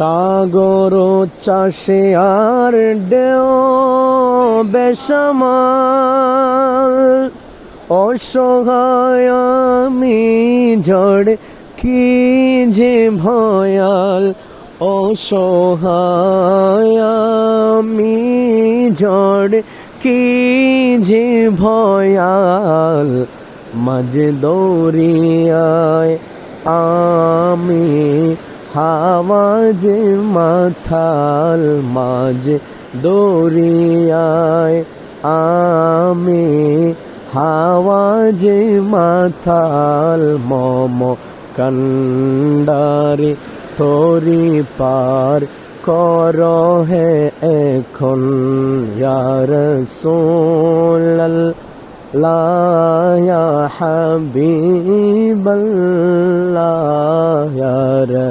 সাগর চাষে আর ডেও বেসামাল। অসহায় আমি ঝড় কি যে ভয়াল। অসহায় আমি ঝড় কি যে ভয়াল। মাঝে দৌড়িয়ায় আমি হামাজে মাথাল মাঝে দরিয়ায় আমি হাওয়াজে মাথাল মম কন্ডারে তোরি পার কর হে এখন ইয়ার সোল লায়া হাবিবল্লা